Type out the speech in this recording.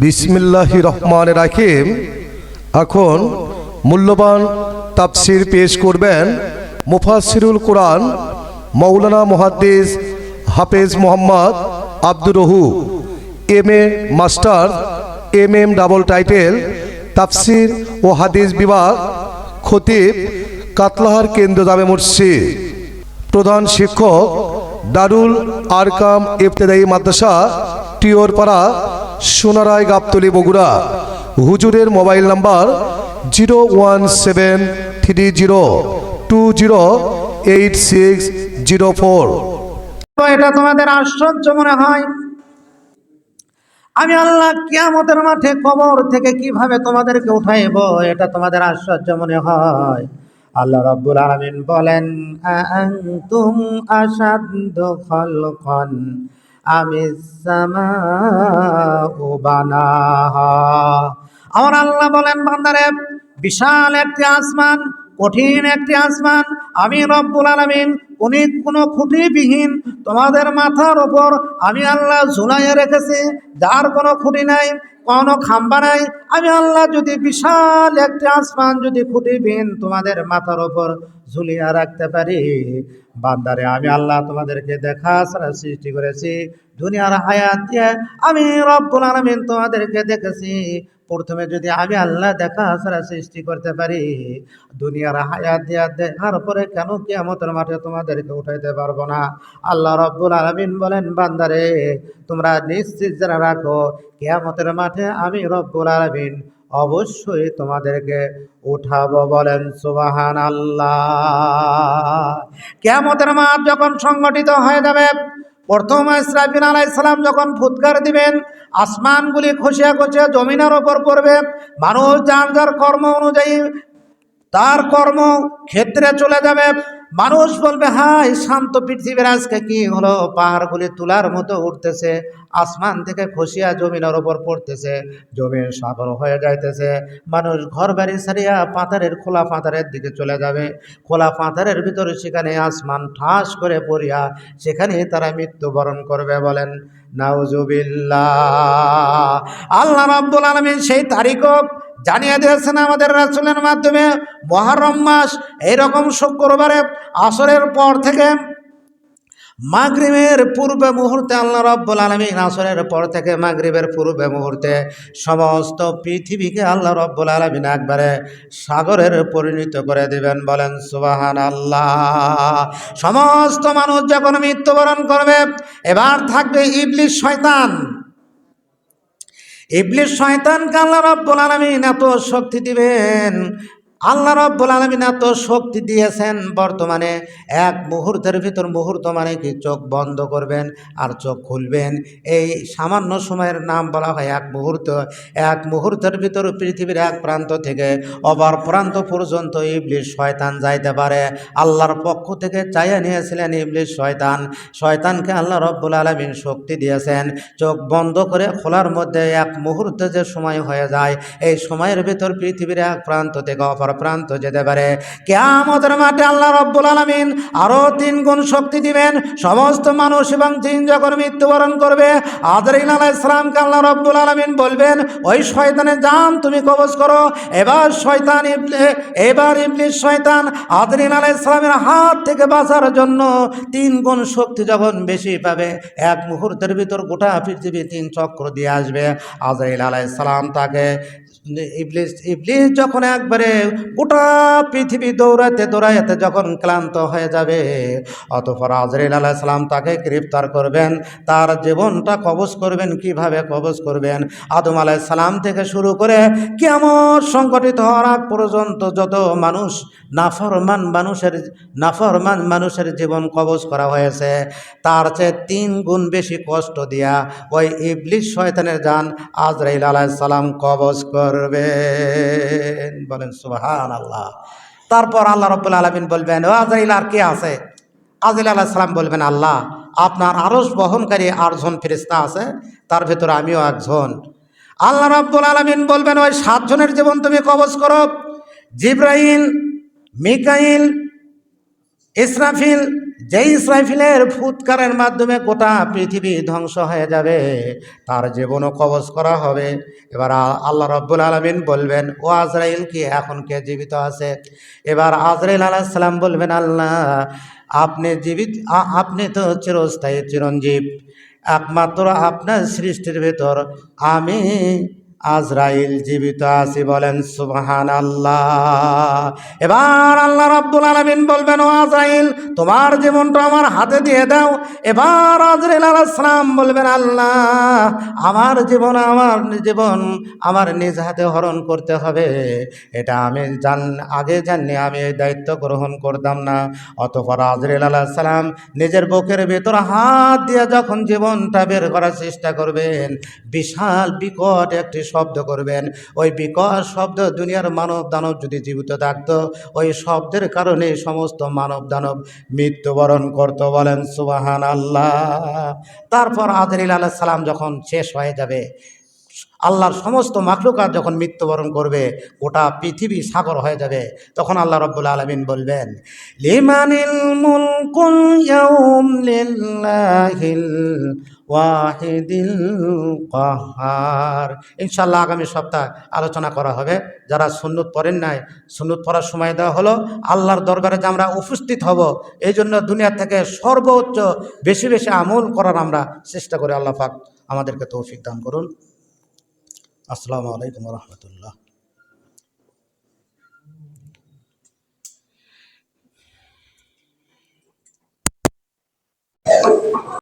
বিসমিল্লাহ রহমান রাহিম। এখন মূল্যবান তাফসির পেশ করবেন মুফাসিরুল কোরআন মৌলানা মুহাদ্দিস হাফেজ Mohammad Abdur রহু M A master M M double title, তাফসির ও হাদিস বিভাগ, খতিব কাতলাহার কেন্দ্র জামে মসজিদ। প্রধান শিক্ষক দারুল আরকাম ইফতেদায়ী মাদ্রাসা, টিওরপাড়া সোনারায় গাবতলি বগুড়া। হুজুরের mobile number zero one seven three zero two zero eight six zero four. এটা তোমাদের আশ্চর্য মনে হয়? আমি আল্লাহ কিয়ামতের মাঠে কবর থেকে কীভাবে তোমাদেরকে উঠাইব, এটা তোমাদের আশ্চর্য মনে হয়। আল্লাহ রাব্বুল আলামিন বলেন আশাদ্দু খালকান আমি আমার আল্লাহ বলেন বান্দারে বিশাল একটি আসমান কঠিন একটি আসমান আমি রব্বুল আলামিন কোন কোনো খুঁটিবিহীন। তোমাদের মাথার ওপর আমি আল্লাহ ঝুলাইয়ে রেখেছি, যার কোনো খুঁটি নাই, কোনো খাম্বা নাই। আমি আল্লাহ যদি বিশাল একটি আসমান যদি খুঁটিবিহীন তোমাদের মাথার ওপর ঝুলিয়ে রাখতে পারি, বান্দারে, আমি আল্লাহ তোমাদেরকে দেখা ছাড়া সৃষ্টি করেছি। দুনিয়ার হায়াত আমি রব্বুল আলামিন তোমাদেরকে দেখেছি। প্রথমে যদি আমি আল্লাহ দেখা ছাড়া সৃষ্টি করতে পারি, দুনিয়ার হায়াত দিয়া দেখার পরে কেন কিয়ামতের মাঠে তোমাদেরকে উঠাইতে পারব না? আল্লাহ রব্বুল আলামিন বলেন, বান্দারে, তোমরা নিশ্চিত যারা রাখো, কিয়ামতের মাঠে আমি রব্বুল আলামিন অবশ্যই তোমাদেরকে উঠাবো বলেন সুবাহান আল্লাহ কেয়ামতের মাঠ যখন সংগঠিত হয়ে যাবে প্রথম ইসরাফিন ইসলাম যখন ফুৎকার দিবেন, আসমানগুলি খসিয়া খসিয়া জমিনের ওপর পড়বে, মানুষ যার যার কর্ম অনুযায়ী তার কর্ম ক্ষেত্রে চলে যাবে। মানুষ বলবে হাই শান্ত পৃথিবীর আজকে কি হলো? পাহাড়গুলি তুলার মতো উঠতেছে, আসমান থেকে খসিয়া জমিনের ওপর পড়তেছে, জমির সাগর হয়ে যাইতেছে। মানুষ ঘর বাড়ি সারিয়া পাতারের খোলা পাতারের দিকে চলে যাবে। খোলা পাতারের ভিতরে সেখানে আসমান ঠাস করে পড়িয়া সেখানে তারা মৃত্যুবরণ করবে বলেন। নাউজুবিল্লাহ। আল্লাহ রাব্বুল আলামিন সেই তারিখও জানিয়ে দিয়েছেন আমাদের রাসূলের মাধ্যমে, মহরম মাস এইরকম শুক্রবারে আসরের পর থেকে, মাগরিবের পূর্বে মুহূর্তে আল্লাহ রব্বুল আলমিন আসরের পর থেকে মাগরিবের পূর্বে মুহূর্তে সমস্ত পৃথিবীকে আল্লাহ রব্বুল আলমিন একবারে সাগরের পরিণত করে দিবেন, বলেন সুবাহান আল্লাহ সমস্ত মানুষ যখন মৃত্যুবরণ করবে, এবার থাকবে ইবলিশ শয়তান। ইবলিশ শয়তানকে আল্লাহ রব্বুল আলমিন এত শক্তি দিবেন। আল্লাহ রব্বুল আলমিন এত শক্তি দিয়েছেন বর্তমানে। এক মুহূর্তের ভিতর মুহূর্ত মানে কি? চোখ বন্ধ করবেন আর চোখ খুলবেন। এই সামান্য সময়ের নাম বলা হয় এক মুহূর্ত। এক মুহূর্তের ভিতর পৃথিবীর এক প্রান্ত থেকে অপর প্রান্ত পর্যন্ত ইবলিশ শয়তান যাইতে পারে। আল্লাহর পক্ষ থেকে চাইয়া নিয়েছিলেন ইবলিশ শয়তান। শয়তানকে আল্লাহ রব্বুল আলমিন শক্তি দিয়েছেন। চোখ বন্ধ করে খোলার মধ্যে এক মুহূর্তে যে সময় হয়ে যায়, এই সময়ের ভিতর পৃথিবীর এক প্রান্ত থেকে অপর প্রান্ত যেতে পারে। কেয়ামতের মাঠে আল্লাহ রব্বুল আলমিন আরও তিন গুণ শক্তি দিবেন। সমস্ত মানুষ এবং তিন যখন মৃত্যুবরণ করবে, আদরিন আলাহ ইসলামকে আল্লাহ রব্বুল আলমিন বলবেন, ওই শয়তানে যান তুমি কবজ করো। এবার শয়তান এবার ইবলিশ শয়তান আদরিন আলাহ ইসলামের হাত থেকে বাঁচার জন্য তিন গুণ শক্তি যখন বেশি পাবে, এক মুহূর্তের ভিতর গোটা পৃথিবী তিন চক্র দিয়ে আসবে। আজরাইল আলাহ ইসলাম তাকে ইবলিশ ইবলিশ যখন একবারে গোটা পৃথিবী দৌড়াতে দৌড়াইতে যখন ক্লান্ত হয়ে যাবে, অতপর আজরাইল আলাহ সালাম তাকে গ্রেফতার করবেন, তার জীবনটা কবজ করবেন, কীভাবে কবজ করবেন? আদম আলাহ সালাম থেকে শুরু করে কেমন সংগঠিত হওয়ার আগ পর্যন্ত যত মানুষ, নাফরমান মানুষের নাফরমান মানুষের জীবন কবজ করা হয়েছে, তার চেয়ে তিন গুণ বেশি কষ্ট দিয়া ওই ইবলিশ শয়তানের যান আজরাইল আলাহ সালাম কবজ করবেন। বলেন সুবাহান আল্লাহ তারপর আল্লাহ রব্বুল আলমিন বলবেন, ও আজরাইল আর কে আছে? আজরাইল আলাহ সালাম বলবেন, আল্লাহ, আপনার আরস বহনকারী আটজন ফেরিস্তা আছে, তার ভেতরে আমিও একজন। আল্লাহ রব্বুল আলমিন বলবেন, ওই সাতজনের জীবন তুমি কবজ করো। জিব্রাহিল মিকাইল, ইসরাফিল যেই ইসরাফিলের ফুৎকারের মাধ্যমে গোটা পৃথিবী ধ্বংস হয়ে যাবে, তার জীবনও কবজ করা হবে। এবার আল্লাহ রব্বুল আলমিন বলবেন, ও আজরাইল, কি এখন কে জীবিত আছে? এবার আজরাইল আলাহিসাল্লাম বলবেন, আল্লাহ, আপনি জীবিত আপনি তো চিরস্থায়ী, চিরঞ্জীব। একমাত্র আপনার সৃষ্টির ভেতর আমি আজরাইল জীবিত আছি বলেন সুবহান আল্লাহ এবার আল্লাহ রাব্বুল আলামিন বলবেন, ও আজরাইল, তোমার জীবনটা আমার হাতে দিয়ে দাও। এবার আজরাইল আলাইহিস সালাম বলবেন, আল্লাহ, আমার জীবন আমার জীবন আমার নিজ হাতে হরণ করতে হবে। এটা আমি জান, আগে জানলে আমি এই দায়িত্ব গ্রহণ করতাম না। অতপর আজরাইল আলাইহিস সালাম নিজের বুকের ভেতর হাত দিয়ে যখন জীবনটা বের করার চেষ্টা করবেন, বিশাল বিকট একটি শব্দ করবেন। ওই বিকট শব্দ দুনিয়ার মানব দানব যদি জীবিত থাকতো, ওই শব্দের কারণে সমস্ত মানব দানব মৃত্যুবরণ করতো বলেন সুবাহান আল্লাহ তারপর আজরিল আলাহ সালাম যখন শেষ হয়ে যাবে, আল্লাহর সমস্ত মাখলুকাত যখন মৃত্যুবরণ করবে, গোটা পৃথিবী সাগর হয়ে যাবে, তখন আল্লাহ রব্বুল আলমিন বলবেন, লিমানিল মুলকুল ওয়াহিদিল কাহার। ইনশাল্লাহ আগামী সপ্তাহে আলোচনা করা হবে। যারা সুন্নত পড়েন নাই, সুন্নত পড়ার সময় দেওয়া হলো। আল্লাহর দরবারে যে আমরা উপস্থিত হব, এই জন্য দুনিয়া থেকে সর্বোচ্চ বেশি বেশি আমল করার আমরা চেষ্টা করি। আল্লাহ পাক আমাদেরকে তৌফিক দান করুন। আসসালামু আলাইকুম রহমতুল্লাহ